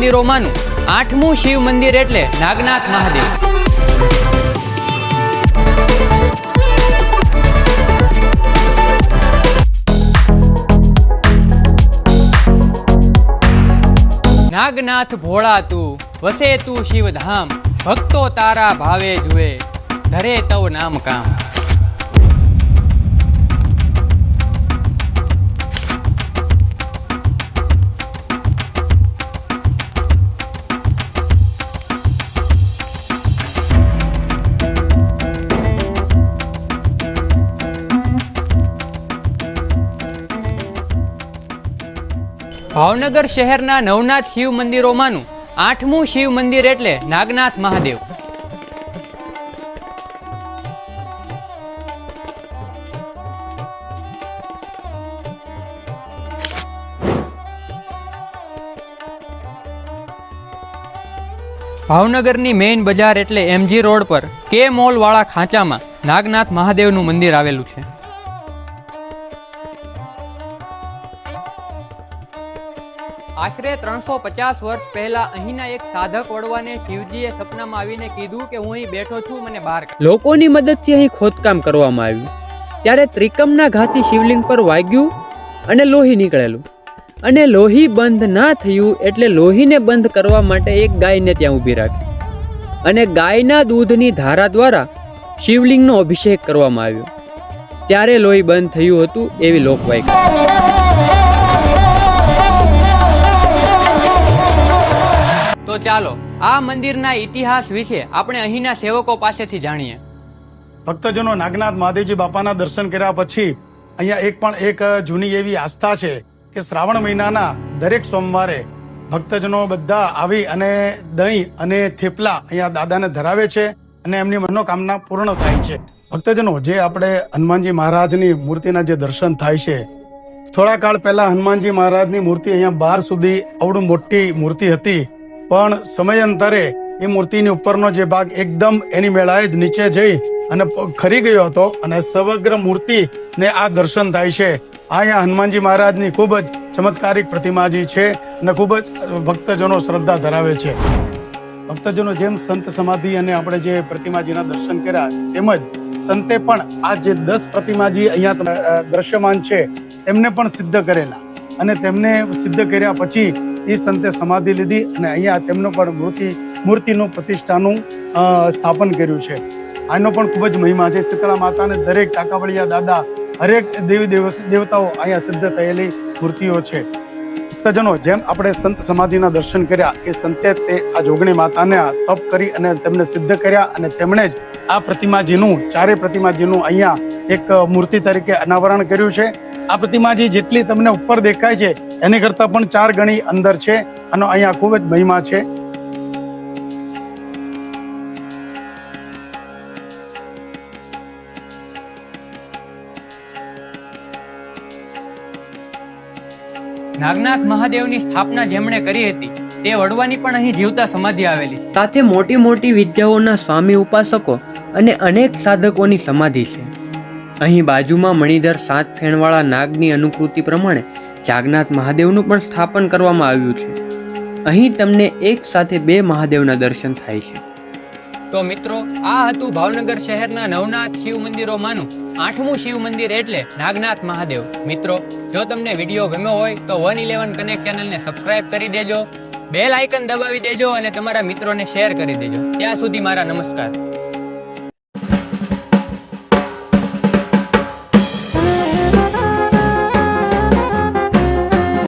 મંદિરોમાંનું આઠમું શિવ મંદિર એટલે નાગનાથ મહાદેવ. નાગનાથ ભોળા તું વસે તું શિવધામ, ભક્તો તારા ભાવે જુએ, ધરે તવ નામ કામ. ભાવનગર શહેરના નવનાથ શિવ મંદિરોમાંનું આઠમું શિવ મંદિર એટલે નાગનાથ મહાદેવ. ભાવનગરની મેઇન બજાર એટલે એમજી રોડ પર કે મોલ વાળા ખાંચામાં નાગનાથ મહાદેવનું મંદિર આવેલું છે. આશરે ત્રણસો પચાસ વર્ષ પહેલા અહીંના એક સાધક વડવાને શિવજીએ સપનામાં આવીને કીધું કે હું અહીં બેઠો છું, મને બહાર લોકોની મદદથી અહીં ખોદકામ કરવામાં આવ્યું. ત્યારે ત્રિકમના ઘાતી શિવલિંગ પર વાગ્યું અને લોહી નીકળેલું. અને લોહી બંધ ના થયું એટલે લોહીને બંધ કરવા માટે એક ગાયને ત્યાં ઊભી રાખી. અને ગાયના દૂધની ધારા દ્વારા શિવલિંગનો અભિષેક કરવામાં આવ્યો. ત્યારે લોહી બંધ થયું હતું એવી લોકવાયકા. ચાલો, આ મંદિરના ઇતિહાસ વિશે આપણે અહીંના સેવકો પાસેથી જાણીએ. ભક્તજનો નાગનાથ મહાદેવજી બાપાના દર્શન કર્યા પછી અહીંયા એક પણ એક જૂની એવી આસ્થા છે કે શ્રાવણ મહિનાના દરેક સોમવારે ભક્તજનો બધા આવી અને દહીં અને થેપલા અહીંયા દાદાને ધરાવે છે અને એમની મનોકામના પૂર્ણ થાય છે. ભક્તજનો, જે આપણે હનુમાનજી મહારાજની મૂર્તિના જે દર્શન થાય છે, થોડા કાળ પહેલા હનુમાનજી મહારાજની મૂર્તિ અહીંયા બાર સુધી અવડું મોટી મૂર્તિ હતી. પણ સમયાંતરે એ મૂર્તિની ઉપરનો જે ભાગ એકદમ એની મેળાએ જ નીચે જઈ અને ખરી ગયો હતો અને સમગ્ર મૂર્તિ ને આ દર્શન થાય છે. અહીંયા હનુમાનજી મહારાજની ખૂબ જ ચમત્કારિક પ્રતિમાજી છે અને ખૂબ જ ભક્તજનો શ્રદ્ધા ધરાવે છે. ભક્તજનો જેમ સંત સમાધિ અને આપણે જે પ્રતિમાજીના દર્શન કર્યા તેમજ સંતે પણ આ જે દસ પ્રતિમાજી અહીંયા દ્રશ્યમાન છે, એમને પણ સિદ્ધ કરેલા અને તેમને સિદ્ધ કર્યા પછી એ સંતે સમાધિ લીધી અને અહીંયા તેમનો પણ મૂર્તિ, મૂર્તિનું પ્રતિષ્ઠાનું સ્થાપન કર્યું છે. આનો પણ ખૂબ જ મહિમા છે. શીતળા માતાને દરેક કાકાવળિયા દાદા, હરેક દેવી દેવ- દેવતાઓ અહીંયા સિદ્ધ થયેલી મૂર્તિઓ છે. ભક્તજનો, જેમ આપણે સંત સમાધિના દર્શન કર્યા, એ સંતે તે આ જોગણી માતાને તપ કરી અને તેમને સિદ્ધ કર્યા અને તેમણે જ આ પ્રતિમાજીનું ચારે પ્રતિમાજીનું અહીંયા એક મૂર્તિ તરીકે અનાવરણ કર્યું છે. આ પ્રતિમાજી જેટલી તમને ઉપર દેખાય છે એની કરતાં પણ ચાર ગણી અંદર છે અને અહીંયા ખૂબ જ મહિમા છે. નાગનાથ મહાદેવની સ્થાપના જેમણે કરી હતી તે વડવાની પણ અહીં જીવતા સમાધિ આવેલી છે. સાથે મોટી મોટી વિદ્યાઓના સ્વામી ઉપાસકો અને અનેક સાધકોની સમાધિ છે. અહીં બાજુમાં મણિધર સાત ફેણવાળા નાગની અનુકૃતિ પ્રમાણે જાગનાથ મહાદેવનું પણ સ્થાપન કરવામાં આવ્યું છે. અહીં તમને એક સાથે બે મહાદેવના દર્શન થાય છે. તો મિત્રો, આ હતું ભાવનગર શહેરના નવનાથ શિવ મંદિરોમાંનું આઠમું શિવ મંદિર એટલે નાગનાથ મહાદેવ. મિત્રો, જો તમને વીડિયો ગમ્યો હોય તો વન ઇલેવન કનેક્ટ ચેનલને સબસ્ક્રાઇબ કરી દેજો, બેલ આઇકન દબાવી દેજો અને તમારા મિત્રોને શેર કરી દેજો. ત્યાં સુધી મારા નમસ્કાર.